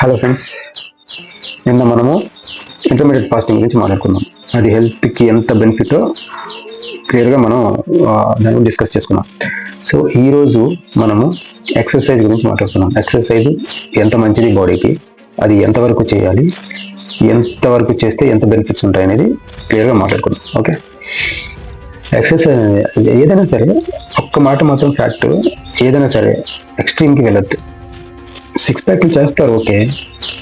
Hello friends నిన్న మనము intermediate fasting గురించి మాట్లాడుకున్నాం. అది హెల్త్కి ఎంత బెనిఫిటో క్లియర్గా మనం దాని గురించి డిస్కస్ చేసుకున్నాం. సో ఈరోజు మనము ఎక్సర్సైజ్ గురించి మాట్లాడుకున్నాం ఎక్సర్సైజ్ ఎంత మంచిది బాడీకి అది ఎంతవరకు చేయాలి? ఎంతవరకు చేస్తే ఎంత బెనిఫిట్స్ ఉంటాయి అనేది క్లియర్గా మాట్లాడుకుందాం ఓకే ఎక్సర్సైజ్ ఏదైనా సరే ఒక్క మాట మాత్రం ఫ్యాక్ట్ ఏదైనా సరే ఎక్స్ట్రీమ్కి వెళ్ళొద్దు. సిక్స్ ప్యాక్లు చేస్తారు ఓకే.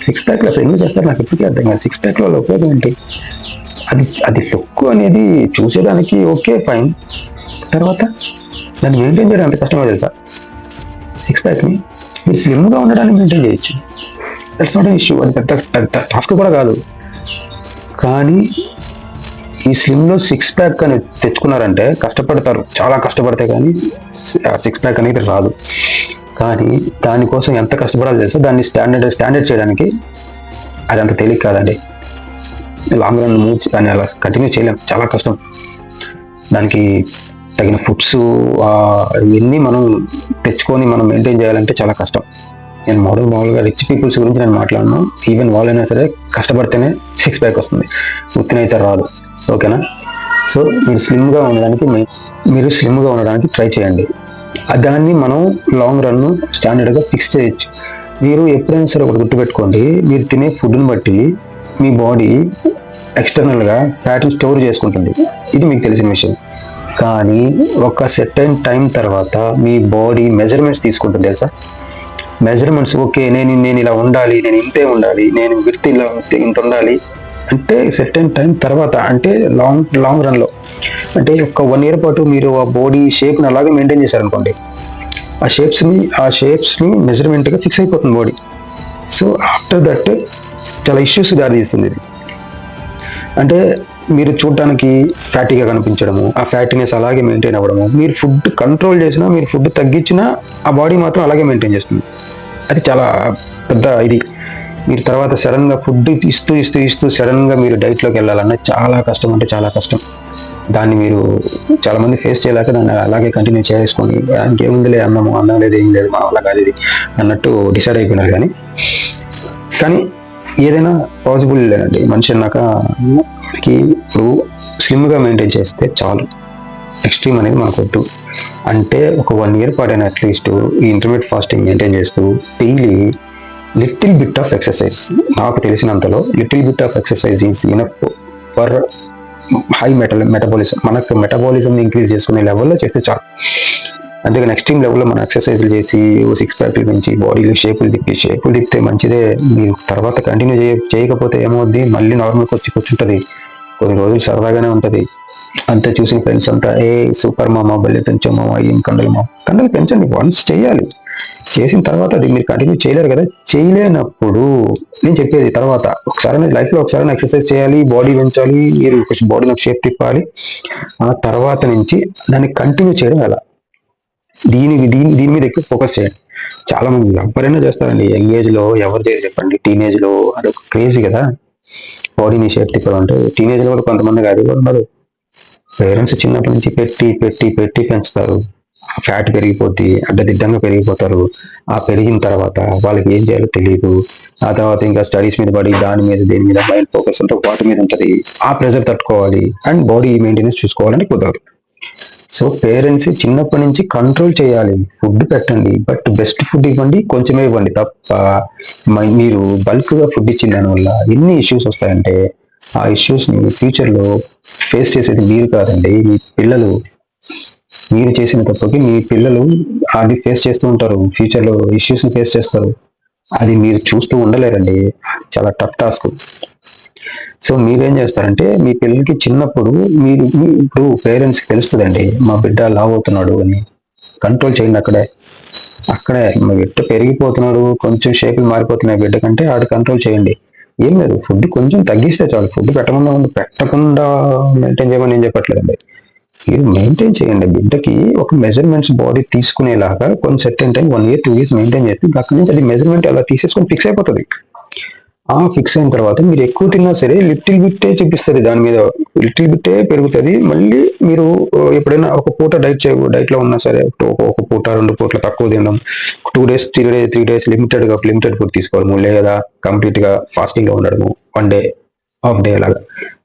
సిక్స్ ప్యాక్లు అసలు ఎందుకు చేస్తారు? నాకు ఎప్పటికీ అర్థం కాదు. సిక్స్ ప్యాక్ల వాళ్ళ ఉపయోగం ఏంటి? అది అది లుక్ అనేది చూసేదానికి ఓకే ఫైన్ తర్వాత దాన్ని మెయింటైన్ చేయడం అంత కష్టమో తెలుసా? సిక్స్ ప్యాక్ని మీరు స్లిమ్గా ఉండడానికి మెయింటైన్ చేయొచ్చు. దట్స్ నాట్ ఇష్యూ అది పెద్ద పెద్ద టాస్క్ కూడా కాదు. కానీ ఈ స్లిమ్లో సిక్స్ ప్యాక్ అని తెచ్చుకున్నారంటే కష్టపడతారు. చాలా కష్టపడితే కానీ సిక్స్ ప్యాక్ అనేది రాదు. కానీ దానికోసం ఎంత కష్టపడాలి తెలుసా? దాన్ని స్టాండర్డ్ స్టాండర్డ్ చేయడానికి అది అంత తేలిక కాదండి. లాంగ్ రన్ మూవ్ దాన్ని అలా కంటిన్యూ చేయలేం. చాలా కష్టం. దానికి తగిన ఫుడ్స్ ఇవన్నీ మనం తెచ్చుకొని మనం మెయింటైన్ చేయాలంటే చాలా కష్టం. నేను మోడల్ మామూలుగా రిచ్ పీపుల్స్ గురించి నేను మాట్లాడను. ఈవెన్ వాళ్ళైనా సరే కష్టపడితేనే సిక్స్ ప్యాక్ వస్తుంది. ఉత్తినైతే రాదు. ఓకేనా సో మీరు స్లిమ్గా ఉండడానికి మీరు స్లిమ్గా ఉండడానికి ట్రై చేయండి. దాన్ని మనం లాంగ్ రన్ స్టాండర్డ్గా ఫిక్స్ చేయొచ్చు. మీరు ఎప్పుడైనా సరే ఒకటి గుర్తుపెట్టుకోండి మీరు తినే ఫుడ్ని బట్టి మీ బాడీ ఎక్స్టర్నల్గా ఫ్యాట్ని స్టోర్ చేసుకుంటుంది. ఇది మీకు తెలిసిన విషయం. కానీ ఒక సెట్ టైం తర్వాత మీ బాడీ మెజర్మెంట్స్ తీసుకుంటుంది తెలుసా? మెజర్మెంట్స్ ఓకే నేను నేను ఇలా ఉండాలి నేను ఇంతే ఉండాలి నేను విత్ ఇలా ఇంత- ఉండాలి. అంటే సెట్ టైం తర్వాత అంటే లాంగ్ లాంగ్ రన్లో అంటే ఒక వన్ ఇయర్ పాటు మీరు ఆ బాడీ షేప్ని అలాగే మెయింటైన్ చేశారనుకోండి ఆ షేప్స్ని ఆ షేప్స్ని మెజర్మెంట్గా ఫిక్స్ అయిపోతుంది బాడీ సో ఆఫ్టర్ దట్ చాలా ఇష్యూస్ దారితీస్తుంది ఇది. అంటే మీరు చూడటానికి ఫ్యాటీగా కనిపించడము ఆ ఫ్యాటీనెస్ అలాగే మెయింటైన్ అవ్వడము మీరు ఫుడ్ కంట్రోల్ చేసినా మీరు ఫుడ్ తగ్గించినా ఆ బాడీ మాత్రం అలాగే మెయింటైన్ చేస్తుంది. అది చాలా పెద్ద ఇది. మీరు తర్వాత సడన్గా ఫుడ్ ఇస్తూ ఇస్తూ ఇస్తూ సడన్గా మీరు డైట్లోకి వెళ్ళాలన్నా చాలా కష్టం అంటే చాలా కష్టం. దాన్ని మీరు చాలా మంది ఫేస్ చేయలేక దాన్ని అలాగే కంటిన్యూ చేసుకొని దానికి ఏముందిలే అన్నము అన్నం లేదు ఏం లేదు మా వల్ల కాదు ఇది అన్నట్టు డిసైడ్ అయిపోయినారు కానీ కానీ ఏదైనా పాసిబుల్ లేదండి. మనిషి అన్నాక మనకి ఇప్పుడు స్లిమ్గా మెయింటైన్ చేస్తే చాలు. ఎక్స్ట్రీమ్ అనేది మనకు వద్దు అంటే ఒక వన్ ఇయర్ పాటైన అట్లీస్ట్ ఈ ఇంటర్మీడియట్ ఫాస్టింగ్ మెయింటైన్ చేస్తూ daily little bit of exercise నాకు తెలిసినంతలో little bit of exercise is enough for high metal metabolism మనకు మెటబాలిజం ఇంక్రీజ్ చేసుకునే లెవెల్లో చేస్తే చాలు. అంతేగాని ఎక్స్ట్రీమ్ లెవెల్లో మనం ఎక్సర్సైజ్లు చేసి సిక్స్ ప్యాక్లు పెంచి బాడీలో షేపులు తిప్పి షేపులు తిప్పితే మంచిదే. మీరు తర్వాత కంటిన్యూ చేయ చేయకపోతే ఏమవుద్ది? మళ్ళీ నార్మల్కి వచ్చి కూర్చుంటుంది. కొన్ని రోజులు సరదాగానే ఉంటుంది. అంతా చూసిన ఫ్రెండ్స్ అంతా ఏ సూపర్ మామ బల్లి పెంచో మామ ఏం కండలు మామ? కండలు పెంచండి. వన్స్ చేయాలి. చేసిన తర్వాత అది మీరు కంటిన్యూ చేయలేరు కదా? చేయలేనప్పుడు నేను చెప్పేది తర్వాత. ఒకసారి లైఫ్లో ఒకసారి ఎక్సర్సైజ్ చేయాలి బాడీ పెంచాలి మీరు కొంచెం బాడీని షేప్ తిప్పాలి. ఆ తర్వాత నుంచి దాన్ని కంటిన్యూ చేయడం ఎలా? దీని దీని దీని మీద ఎక్కువ ఫోకస్ చేయండి చాలా మంది ఎవరైనా చేస్తారండి. యంగ్ ఏజ్లో ఎవరు చేయరు చెప్పండి. టీనేజ్లో అది అదొక క్రేజీ కదా? బాడీని షేప్ తిప్పడం అంటే టీనేజ్లో కూడా కొంతమంది అది కూడా ఉండదు పేరెంట్స్ చిన్నప్పటి నుంచి పెట్టి పెట్టి పెట్టి పెంచుతారు. ఫ్యాట్ పెరిగిపోద్ది అడ్డదిడ్డంగా పెరిగిపోతారు. ఆ పెరిగిన తర్వాత వాళ్ళకి ఏం చేయాలో తెలియదు ఆ తర్వాత ఇంకా స్టడీస్ మీద పడి దాని మీద దేని మీద మైండ్ ఫోకస్ అంతా వాటి మీద ఉంటుంది. ఆ ప్రెషర్ తట్టుకోవాలి అండ్ బాడీ మెయింటెనెన్స్ చూసుకోవాలని కుదరదు. సో పేరెంట్స్ చిన్నప్పటి నుంచి కంట్రోల్ చేయాలి. ఫుడ్ పెట్టండి బట్ బెస్ట్ ఫుడ్ ఇవ్వండి కొంచెమే ఇవ్వండి తప్ప మ- మీరు బల్క్గా ఫుడ్ ఇచ్చిన దానివల్ల ఎన్ని ఇష్యూస్ వస్తాయంటే ఆ ఇష్యూస్ని ఫ్యూచర్లో ఫేస్ చేసేది మీరు కాదండి మీ పిల్లలు. మీరు చేసిన తప్పుకి మీ పిల్లలు అది ఫేస్ చేస్తూ ఉంటారు. ఫ్యూచర్లో ఇష్యూస్ని ఫేస్ చేస్తారు. అది మీరు చూస్తూ ఉండలేరండి. చాలా టఫ్ టాస్క్ సో మీరేం చేస్తారంటే మీ పిల్లలకి చిన్నప్పుడు మీరు మీ- ఇప్పుడు పేరెంట్స్కి తెలుస్తుందండి మా బిడ్డ లావ్ అవుతున్నాడు అని. కంట్రోల్ చేయండి అక్కడే. అక్కడే మా బిడ్డ పెరిగిపోతున్నాడు కొంచెం షేపులు మారిపోతున్నాయి బిడ్డ కంటే ఆడ కంట్రోల్ చేయండి. ఏం లేదు ఫుడ్ కొంచెం తగ్గిస్తే చాలు. ఫుడ్ పెట్టకుండా పెట్టకుండా మెయింటైన్ చేయమని నేను చెప్పట్లేదండి. మీరు మెయింటైన్ చేయండి. బిడ్డకి ఒక మెజర్మెంట్స్ బాడీ తీసుకునేలాగా కొన్ని set time one year two years maintain చేస్తే అక్కడి నుంచి అది మెజర్మెంట్ అలా తీసేసుకొని ఫిక్స్ అయిపోతుంది. ఆ ఫిక్స్ అయిన తర్వాత మీరు ఎక్కువ తిన్నా సరే లిటిల్ బిట్టే చూపిస్తుంది దాని మీద. లిటిల్ బిట్టే పెరుగుతుంది. మళ్ళీ మీరు ఎప్పుడైనా ఒక పూట డైట్ చే డైట్లో ఉన్నా సరే ఒక పూట రెండు పూటలు తక్కువ తినడం. Two days three days three days లిమిటెడ్గా లిమిటెడ్ ఫుడ్ తీసుకోవడము. లేదా కంప్లీట్గా ఫాస్టింగ్ ఉండడము. వన్ డే హాఫ్ డే అలాగా.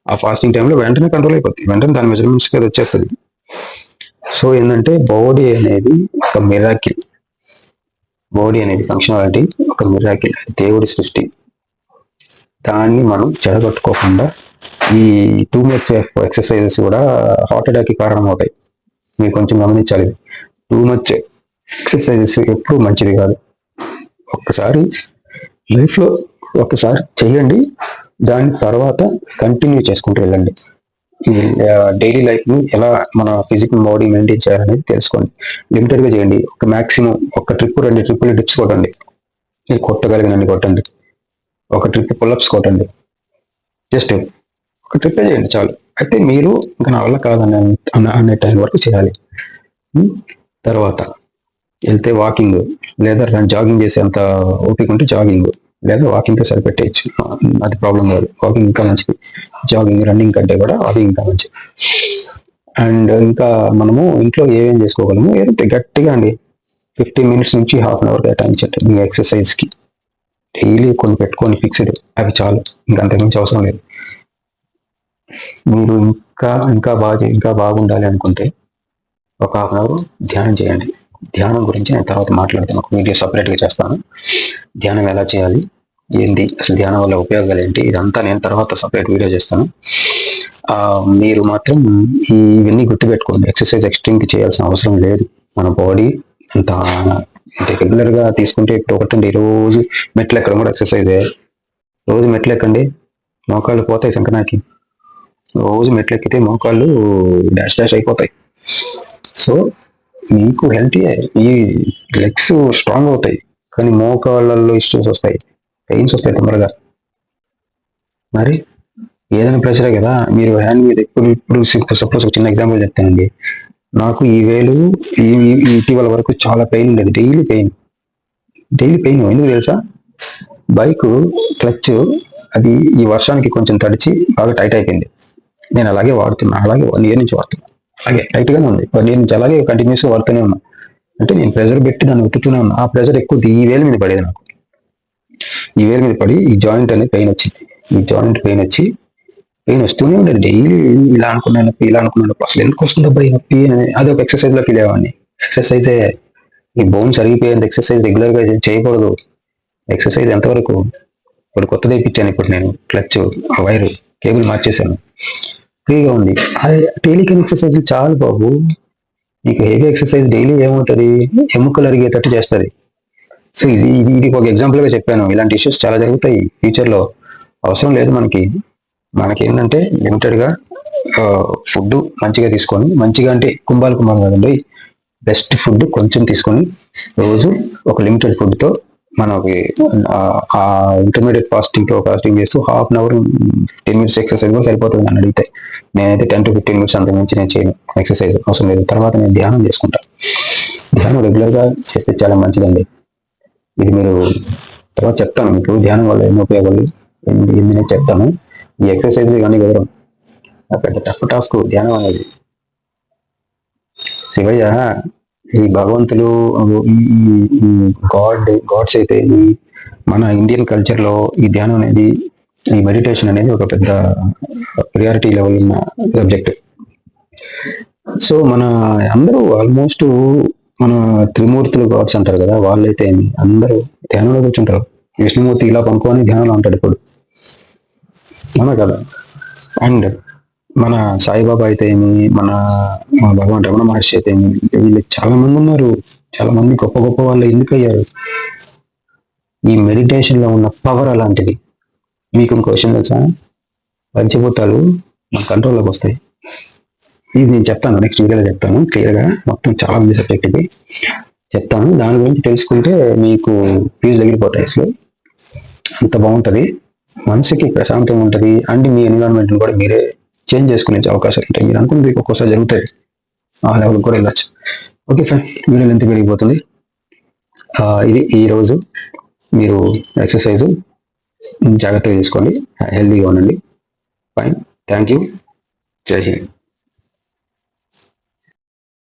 ఆ ఫాస్టింగ్ టైంలో వెంటనే కంట్రోల్ అయిపోతుంది వెంటనే దాని మెజర్మెంట్స్ అది వచ్చేస్తుంది. సో ఏంటంటే బాడీ అనేది ఒక మిరాకిల్ బాడీ అనేది ఫంక్షనాలిటీ ఒక మిరాకిల్ దేవుడి సృష్టి. దాన్ని మనం చెడగొట్టుకోకుండా ఈ టూ మచ్ ఎక్సర్సైజెస్ కూడా హార్ట్ అటాక్కి కారణం అవుతాయి మీరు కొంచెం గమనించాలి. టూ మచ్ ఎక్సర్సైజెస్ ఎప్పుడు మంచిది కాదు. ఒక్కసారి లైఫ్లో ఒక్కసారి చేయండి దాని తర్వాత కంటిన్యూ చేసుకుంటూ వెళ్ళండి. ఈ డైలీ లైఫ్ని ఎలా మన ఫిజికల్ బాడీ మెయింటైన్ చేయాలనేది తెలుసుకోండి. లిమిటెడ్గా చేయండి. ఒక మాక్సిమం ఒక ట్రిప్ రెండు ట్రిప్పులు డిప్స్ కొట్టండి. మీరు కొట్టగలిగినండి కొట్టండి. ఒక ట్రిప్ పుల్అప్స్ కొట్టండి. జస్ట్ ఒక ట్రిప్ చేయండి చాలు. అయితే మీరు ఇంకా నా వల్ల కాదని అన్న అనే టైం వరకు చేయాలి. తర్వాత వెళ్తే వాకింగ్ లేదా జాగింగ్ చేసేంత ఓపిక ఉంటే జాగింగ్ లేదా వాకింగ్తో సరిపెట్టేయచ్చు. అది ప్రాబ్లం కాదు. వాకింగ్ ఇంకా మంచిది. జాగింగ్ రన్నింగ్ కంటే కూడా వాకింగ్ ఇంకా మంచిది. అండ్ ఇంకా మనము ఇంట్లో ఏమేం చేసుకోగలము? ఏదంటే గట్టిగా అండి. ఫిఫ్టీన్ మినిట్స్ నుంచి హాఫ్ అన్ అవర్ కేటాయించండి మీ ఎక్సర్సైజ్కి. డైలీ కొన్ని పెట్టుకొని ఫిక్స్డ్ అవి చాలు. ఇంకంతకుమించి అవసరం లేదు. మీరు ఇంకా ఇంకా బాగా ఇంకా బాగుండాలి అనుకుంటే ఒక హాఫ్ అన్ అవర్ ధ్యానం చేయండి. ధ్యానం గురించి నేను తర్వాత మాట్లాడతాను. ఒక వీడియో సపరేట్గా చేస్తాను. ధ్యానం ఎలా చేయాలి? ఏంటి? అసలు ధ్యానం వల్ల ఉపయోగాలు ఏంటి? ఇదంతా నేను తర్వాత సపరేట్ వీడియో చేస్తాను. మీరు మాత్రం ఈ ఇవన్నీ గుర్తుపెట్టుకోండి. ఎక్సర్సైజ్ ఎక్స్ట్రీమ్కి చేయాల్సిన అవసరం లేదు. మన బాడీ అంత అంటే రెగ్యులర్గా తీసుకుంటే ఇప్పుడు ఒకటండి. రోజు మెట్లు ఎక్కడం కూడా ఎక్సర్సైజ్ రోజు మెట్లు ఎక్కండి మోకాళ్ళు పోతాయి సంకనాకి రోజు మెట్లు ఎక్కితే మోకాళ్ళు డాష్ డాష్ అయిపోతాయి. సో మీకు హెల్తీ ఈ లెగ్స్ స్ట్రాంగ్ అవుతాయి. కానీ మోకాళ్ళల్లో ఇష్యూస్ వస్తాయి. పెయిన్స్ వస్తాయి తొందరగా. మరి? ఏదైనా ప్రెషరే కదా? మీరు హ్యాండ్ మీద ఇప్పుడు ఇప్పుడు సపోజ్ ఒక చిన్న ఎగ్జాంపుల్ చెప్తానండి. నాకు ఈ వేలు ఈ ఇటీవల వరకు చాలా పెయిన్ ఉండేది. డైలీ పెయిన్ డైలీ పెయిన్ ఎందుకు తెలుసా? బైక్ క్లచ్ అది ఈ వర్షానికి కొంచెం తడిచి బాగా టైట్ అయిపోయింది. నేను అలాగే వాడుతున్నా. అలాగే వన్ ఇయర్ నుంచి వాడుతున్నా. అలాగే టైట్గానే ఉంది. వన్ ఇయర్ నుంచి అలాగే కంటిన్యూస్గా వాడుతూనే ఉన్నా. అంటే నేను ప్రెజర్ పెట్టి దాన్ని ఉత్తుతూనే ఉన్నా. ఆ ప్రెజర్ ఎక్కువ ఈ వేలు మీద పడేది నాకు. ఈ వేలు మీద పడి ఈ జాయింట్ అనేది పెయిన్ వచ్చింది. ఈ జాయింట్ పెయిన్ వచ్చి పెయిన్ వస్తూనే ఉండేది. డైలీ ఇలా అనుకున్నాను నొప్పి ఇలా అనుకున్నాను. నొప్పి అసలు ఎందుకు వస్తుంది అబ్బాయి నొప్పి అని అది ఒక ఎక్సర్సైజ్లో ఫీల్ అయ్యేవాడిని ఈ బోన్స్ అరిగిపోయేంత ఎక్సర్సైజ్ రెగ్యులర్గా చేయకూడదు. ఎక్సర్సైజ్ ఎంతవరకు? ఇప్పుడు కొత్తది ఇప్పించాను ఇప్పుడు నేను క్లచ్ ఆ వైర్ కేబుల్ మార్చేశాను. ఫ్రీగా ఉంది. అదే టెలికన్ ఎక్సర్సైజ్ చాలు బాబు. నీకు హెవీ ఎక్సర్సైజ్ డైలీ ఏమవుతుంది? ఎముకలు అరిగేటట్టు చేస్తుంది. సో ఇది ఇది ఇది ఒక ఎగ్జాంపుల్గా చెప్పాను. ఇలాంటి ఇష్యూస్ చాలా జరుగుతాయి. ఫ్యూచర్లో అవసరం లేదు మనకి. మనకి ఏంటంటే లిమిటెడ్గా ఫుడ్ మంచిగా తీసుకొని మంచిగా అంటే కుంభాలు కుంభాలు కాదండి. బెస్ట్ ఫుడ్ కొంచెం తీసుకొని రోజు ఒక లిమిటెడ్ ఫుడ్తో మనకి ఆ- ఇంటర్మీడియట్ ఫాస్టింగ్తో ఫాస్టింగ్ చేస్తూ half an hour ten minutes exercise కూడా సరిపోతుంది అని అడిగితే. నేనైతే టెన్ టు ఫిఫ్టీన్ మినిట్స్ అంత మించి నేను చేయను. ఎక్సర్సైజ్ అవసరం లేదు. తర్వాత నేను ధ్యానం చేసుకుంటాను ధ్యానం రెగ్యులర్గా చేస్తే చాలా మంచిదండి. ఇది మీరు తర్వాత చెప్తాను మీకు. ధ్యానం వల్ల ఎన్ని ఉపయోగాలు ఏంటి? నేను చెప్తాను. ఈ ఎక్సర్సైజ్ కానీ వివరం పెద్ద టఫ్ టాస్క్ ధ్యానం అనేది. శివయ్య ఈ భగవంతులు ఈ గాడ్ గాడ్స్ అయితే ఈ మన ఇండియన్ కల్చర్లో ఈ ధ్యానం అనేది ఈ మెడిటేషన్ అనేది ఒక పెద్ద ప్రియారిటీ లెవెల్ ఉన్న సబ్జెక్ట్ సో మన అందరూ ఆల్మోస్ట్ మన త్రిమూర్తులు గాడ్స్ అంటారు కదా వాళ్ళైతే ఏమి? అందరూ ధ్యానంలో కూర్చుంటారు. విష్ణుమూర్తి ఇలా పంపుకొని ధ్యానంలో ఉంటాడు ఇప్పుడు. మన కదా అండ్ మన సాయిబాబా అయితే ఏమి? మన మన భగవాన్ రమణ మహర్షి అయితే ఏమి? వీళ్ళు చాలా మంది ఉన్నారు. చాలా మంది గొప్ప గొప్ప వాళ్ళు ఎందుకు అయ్యారు? ఈ మెడిటేషన్లో ఉన్న పవర్ అలాంటిది. మీకు ఇంకో విషయం తెలుసా? పంచభూతాలు మన కంట్రోల్లోకి వస్తాయి. ఇది నేను చెప్తాను నెక్స్ట్ వీడియోలో చెప్తాను. క్లియర్గా మొత్తం చాలా మంది సబ్జెక్ట్ ఇది. చెప్తాను. దాని గురించి తెలుసుకుంటే మీకు ఫీజు తగిలిపోతాయి అసలు. అంత బాగుంటుంది. మనసుకి ప్రశాంతంగా ఉంటుంది. అండ్ మీ ఎన్విరాన్మెంట్ కూడా మీరే చేంజ్ చేసుకునే అవకాశాలు ఉంటాయి. మీరు అనుకుంటే మీకు ఒక్కోసారి జరుగుతాయి. ఆ లెవెల్ కూడా వెళ్ళచ్చు. ఓకే ఫ్రెండ్ వీడియో ఎంత పెరిగిపోతుంది. ఇది ఈరోజు మీరు ఎక్సర్సైజు జాగ్రత్తగా చేసుకోండి. హెల్దీగా ఉండండి. ఫైన్ థ్యాంక్ యూ జై హింద్